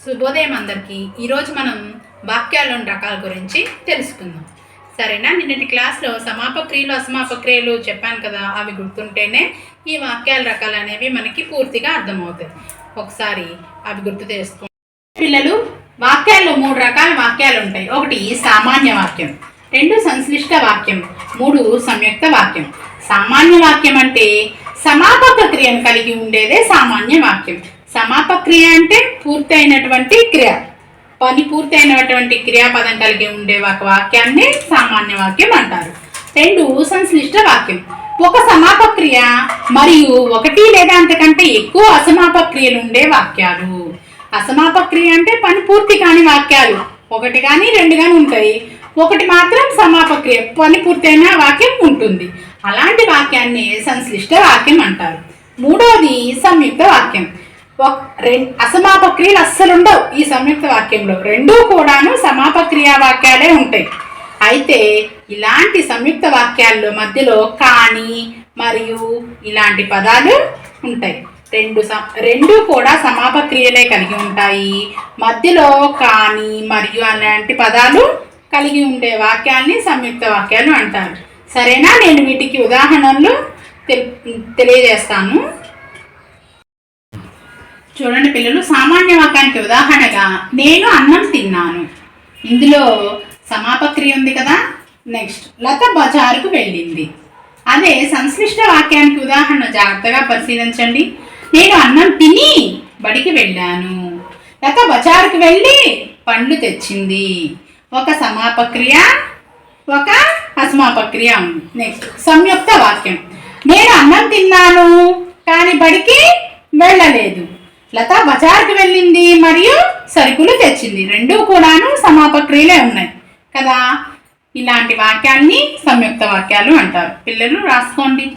శుభోదయం అందరికీ ఈరోజు మనం వాక్యాల్లోని రకాల గురించి తెలుసుకుందాం. సరేనా? నిన్నటి క్లాస్లో సమాపక్రియలు అసమాపక్రియలు చెప్పాను కదా అవి గుర్తుంటేనే ఈ వాక్యాల రకాలు అనేవి మనకి పూర్తిగా అర్థమవుతాయి. ఒకసారి అవి గుర్తు చేసుకో పిల్లలు వాక్యాల్లో మూడు రకాల వాక్యాలు ఉంటాయి. ఒకటి సామాన్య వాక్యం రెండు సంశ్లిష్ట వాక్యం మూడు సంయుక్త వాక్యం. సామాన్య వాక్యం అంటే సమాపక క్రియను కలిగి ఉండేదే సామాన్య వాక్యం. సమాపక్రియ అంటే పూర్తయినటువంటి క్రియ. పని పూర్తయినటువంటి క్రియాపదం కలిగి ఉండే ఒక వాక్యాన్ని సామాన్య వాక్యం అంటారు. రెండు సంశ్లిష్ట వాక్యం. ఒక సమాపక్రియ మరియు ఒకటి లేదా అంతకంటే ఎక్కువ అసమాపక్రియలు ఉండే వాక్యాలు. అసమాపక్రియ అంటే పని పూర్తి కాని వాక్యాలు. ఒకటి కానీ రెండు కానీ ఉంటాయి. ఒకటి మాత్రం సమాపక్రియ పని పూర్తయిన వాక్యం ఉంటుంది. అలాంటి వాక్యాన్ని సంశ్లిష్ట వాక్యం అంటారు. మూడవది సంయుక్త వాక్యం. అసమాప రెండు క్రియలు అస్సలు ఉండవు. ఈ సంయుక్త వాక్యంలో రెండూ కూడాను సమాప క్రియా వాక్యాలే ఉంటాయి. అయితే ఇలాంటి సంయుక్త వాక్యాల్లో మధ్యలో కానీ మరియు ఇలాంటి పదాలు ఉంటాయి. రెండు స- రెండు కూడా సమాప క్రియలే కలిగి ఉంటాయి. మధ్యలో కానీ మరియు అలాంటి పదాలు కలిగి ఉండే వాక్యాల్ని సంయుక్త వాక్యాలు అంటారు. సరేనా? నేను వీటికి ఉదాహరణలు తెల్- తెలియజేస్తాను. చూడండి పిల్లలు సామాన్య వాక్యానికి ఉదాహరణగా నేను అన్నం తిన్నాను. ఇందులో సమాపక్రియ ఉంది కదా? నెక్స్ట్ లత బజారుకు వెళ్ళింది. అదే సంశ్లిష్ట వాక్యానికి ఉదాహరణ జాగ్రత్తగా పరిశీలించండి. నేను అన్నం తిని బడికి వెళ్ళాను. లత బజారుకు వెళ్ళి పండ్లు తెచ్చింది. ఒక సమాపక్రియ ఒక అసమాపక్రియ ఉంది. నెక్స్ట్ సంయుక్త వాక్యం. నేను అన్నం తిన్నాను కానీ బడికి వెళ్ళలేదు. లత బజార్కి వెళ్ళింది మరియు సరుకులు తెచ్చింది. రెండు కూడాను సమాపక్రియలే ఉన్నాయి. కదా? ఇలాంటి వాక్యాల్ని సంయుక్త వాక్యాలు అంటారు. పిల్లలు రాసుకోండి.